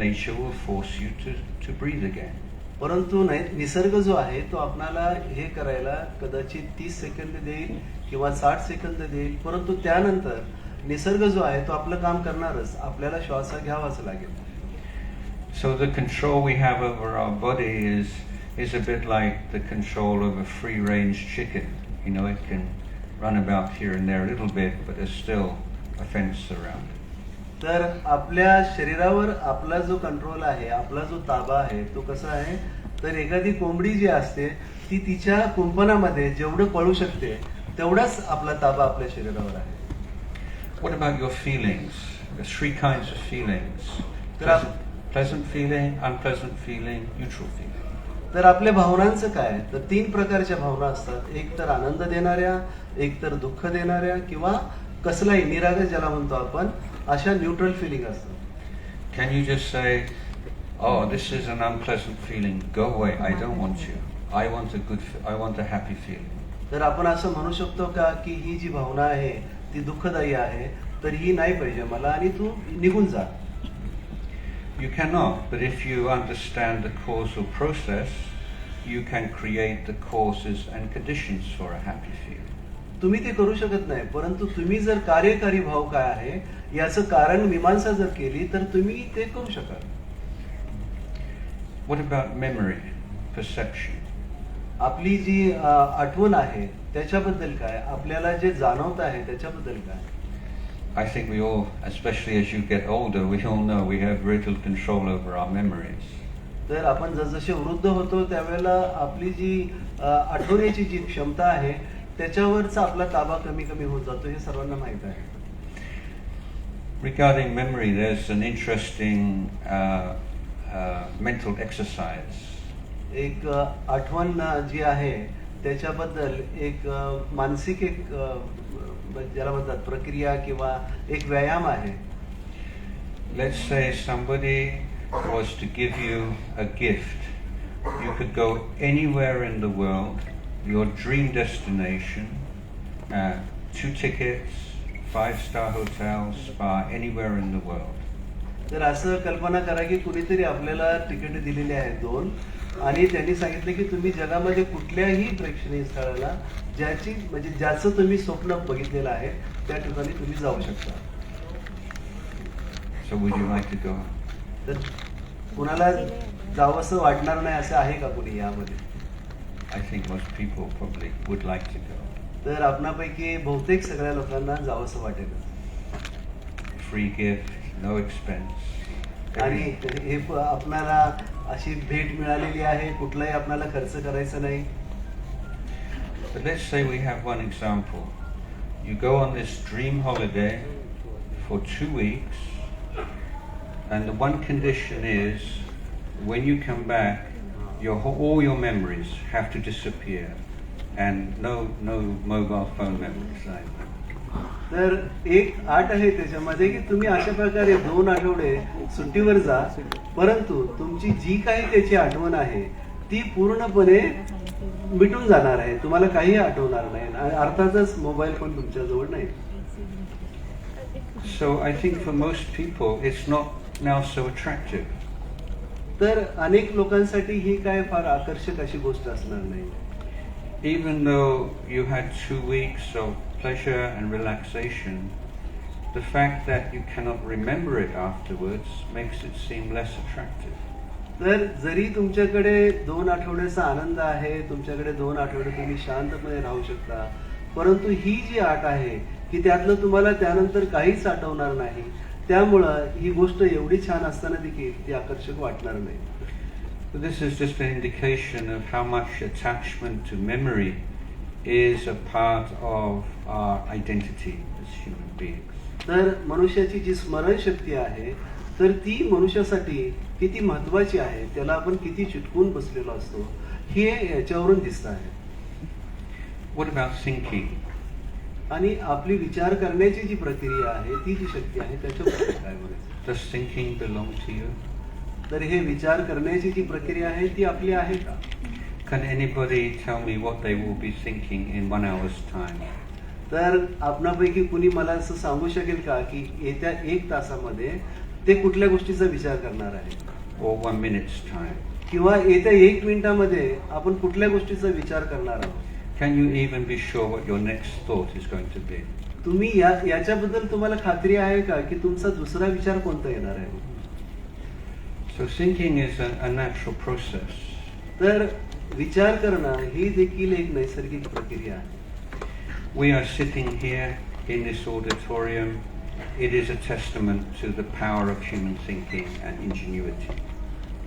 nature will force you to, to breathe again. परंतु नाही निसर्ग जो आहे तो आपल्याला हे करायला कदाचित तीस सेकंद देईल किंवा साठ सेकंद देईल परंतु त्यानंतर निसर्ग जो आहे तो आपलं काम करणारच आपल्याला श्वास हा घ्यावाच लागेल So the control we have over our body is is a bit like the control of a free-range chicken. You know, it can run about here and there a little bit, but there's still a fence around it. तर आपल्या शरीरावर आपला जो control आहे आपला जो ताबा आहे तो कसा आहे तर एखादी कोंबडी जी असते ती तिच्या कुंपणामध्ये जेवढं पळू शकते तेवढाच आपला ताबा आपल्या शरीरावर आहे What about your feelings? There's three kinds of feelings. Pleasant, pleasant feeling, unpleasant feeling, neutral feeling. तर आपल्या भावनांचं काय तर तीन प्रकारच्या भावना असतात एक तर आनंद देणाऱ्या एक तर दुःख देणाऱ्या किंवा कसलाही निरागस ज्याला म्हणतो आपण अशा न्यूट्रल फिलिंग असतात Can you just say, oh, this is an unpleasant feeling, go away, I don't want you. I want a good, I want a happy feeling. तर आपण असं म्हणू शकतो का की ही जी भावना आहे ती दुःखदायी आहे तर ही नाही पाहिजे मला आणि तू निघून जा You cannot, but if you understand the causal process, you can create the causes and conditions for a happy feeling. तुम्ही ते करू शकत नाही परंतु तुम्ही जर कार्यकारी भाव काय आहे याचं कारण मीमांसा जर केली तर तुम्ही ते करू शकाल What about memory, perception? आपली जी आठवण आहे त्याच्याबद्दल काय आपल्याला जे जाणवत आहे त्याच्याबद्दल काय I think we all, especially as you get older, we all know we have little control over our memories. तर आपण जसजसे वृद्ध होतो त्यावेळेला आपली जी आठवण्याची जी क्षमता आहे त्याच्यावरचा आपला ताबा कमी कमी होत जातो हे सर्वांना माहीत आहे Regarding memory, there's an interesting uh, uh, mental exercise. एक आठवण जी आहे त्याच्याबद्दल एक मानसिक एक ज्याला म्हणतात प्रक्रिया किंवा एक व्यायाम आहे Let's say somebody was to give you a gift. You could go anywhere in the world, your dream destination, uh, two tickets, five star hotel, spa, anywhere in the world. तर असं कल्पना करा की कुणीतरी आपल्याला तिकीट दिलेली आहेत दोन आणि त्यांनी सांगितलं की तुम्ही जगामध्ये कुठल्याही प्रेक्षणीय स्थळाला ज्याची म्हणजे ज्याचं तुम्ही स्वप्न बघितलेलं आहे त्या ठिकाणी तुम्ही जाऊ शकता So would you like to go? तर कुणाला जावंसं वाटणार नाही असं आहे का कुणी यामध्ये I think most people probably would like to go. तर आपणापैकी बहुतेक सगळ्या लोकांना जावंसं वाटेल Free gift, no expense. आणि हे प- आपणाला अशी भेट मिळालेली आहे कुठलाही आपणाला खर्च करायचा नाही But let's say we have one example. You go on this dream holiday for two weeks, and the one condition is when you come back, your, whole- all your memories have to disappear, and no, no mobile phone memories either. तर एक आठ आहे त्याच्यामध्ये की तुम्ही अशा प्रकारे दोन आठवडे सुट्टीवर जा परंतु तुमची जी काही त्याची आठवण आहे ती पूर्णपणे मिटून जाणार आहे तुम्हाला काही आठवणार नाही आणि अर्थातच मोबाईल पण तुमच्या जवळ नाही So I think for most people, it's not now so attractive. तर अनेक लोकांसाठी ही काय फार आकर्षक अशी गोष्ट असणार नाही Even though you had two weeks of pleasure and relaxation, the fact that you cannot remember it afterwards makes it seem less attractive. तर जरी तुमच्याकडे दोन आठवड्याचा आनंद आहे तुमच्याकडे दोन आठवडे तुम्ही शांतपणे राहू शकता परंतु ही जी आट आहे की त्यातलं तुम्हाला त्यानंतर काहीच आठवणार नाही त्यामुळं ही गोष्ट एवढी छान असताना देखील ती आकर्षक वाटणार नाही But this is just an indication of how much attachment to memory is a part of our identity as human beings. तर मनुष्याची जी स्मरणशक्ती आहे तर ती मनुष्यासाठी किती महत्वाची आहे त्याला आपण किती चिटकून बसलेलो असतो हे याच्यावरून दिसत आहे What about thinking? आणि आपली विचार करण्याची जी प्रक्रिया आहे ती जी शक्ती आहे त्याच्याबद्दल काय बोलायचं Does thinking belong to you? तर हे विचार करण्याची जी प्रक्रिया आहे ती आपली आहे का Can anybody tell me what they will be thinking in one hour's time? तर आपणापैकी कुणी मला असं सांगू शकेल का की येत्या एक तासामध्ये ते कुठल्या गोष्टीचा विचार करणार आहे or one minute's time? किंवा येत्या एक मिनिटामध्ये आपण कुठल्या गोष्टीचा विचार करणार आहोत Can you even be sure what your next thought is going to be? तुम्ही या याच्याबद्दल तुम्हाला खात्री आहे का की तुमचा दुसरा विचार कोणता येणार आहे So thinking is a, a natural process. तर विचार करणं ही देखील एक नैसर्गिक प्रक्रिया आहे We are sitting here in this auditorium. It is a testament to the power of human thinking and ingenuity.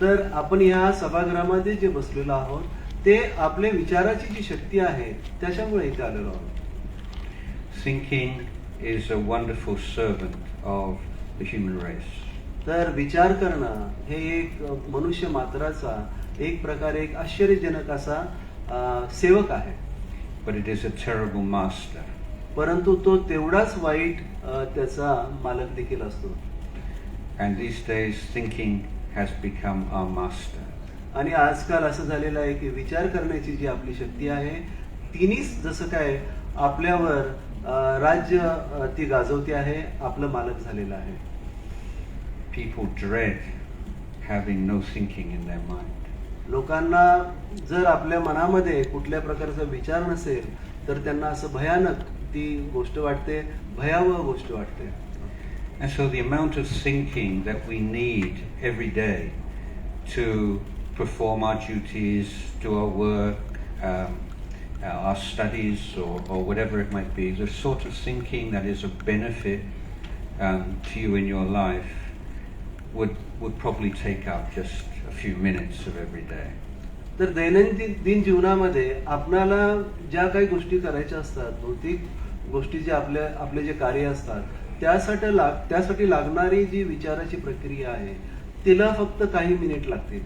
तर आपण या सभागृहामध्ये जे बसलेलो आहोत ते आपले विचाराची जी शक्ती आहे त्याच्यामुळे इथे आलेलो आहोत. Thinking is a wonderful servant of the human race तर विचार करणं हे एक मनुष्य मात्राचा एक प्रकारे एक आश्चर्यजनक असा सेवक आहे. But it is a third master परंतु तो तेवढाच वाईट त्याचा मालक देखील असतो. And these days thinking has become a master आणि आजकाल असं झालेलं आहे की विचार करण्याची जी आपली शक्ती आहे तिनेच जसं काय आपल्यावर राज्य ती गाजवते आहे आपलं मालक झालेलं आहे People dread having no thinking in their mind. लोकांना जर आपल्या मनामध्ये कुठल्या प्रकारचा विचार नसेल तर त्यांना असं भयानक ती गोष्ट वाटते भयावह गोष्ट वाटते And so the amount of thinking that we need every day to perform our duties, do our work, um, uh, our studies, or, or whatever it might be, the sort of thinking that is of benefit um, to you in your life would, would probably take up just a few minutes of every day. तर दैनंदिन दिन जीवनामध्ये आपणाला ज्या काही गोष्टी करायच्या असतात भौतिक गोष्टी जे आपल्या आपले जे कार्य असतात त्यासाठी लाग त्यासाठी लागणारी जी विचाराची प्रक्रिया आहे तिला फक्त काही मिनिट लागतील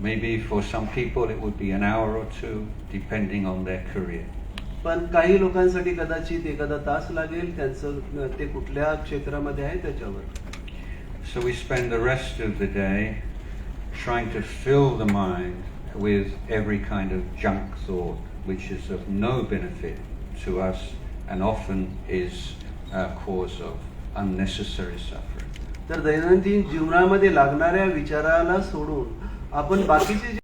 Maybe for some people it would be an hour or two, depending on their career. पण काही लोकांसाठी कदाचित एखादा तास लागेल त्यांचं ते कुठल्या क्षेत्रामध्ये आहे त्याच्यावर So we spend the rest of the day trying to fill the mind with every kind of junk thought, which is of no benefit to us and often is a cause of unnecessary suffering. तर दैनंदिन जीवनामध्ये लागणाऱ्या विचाराला सोडून आपण बाकीचे जे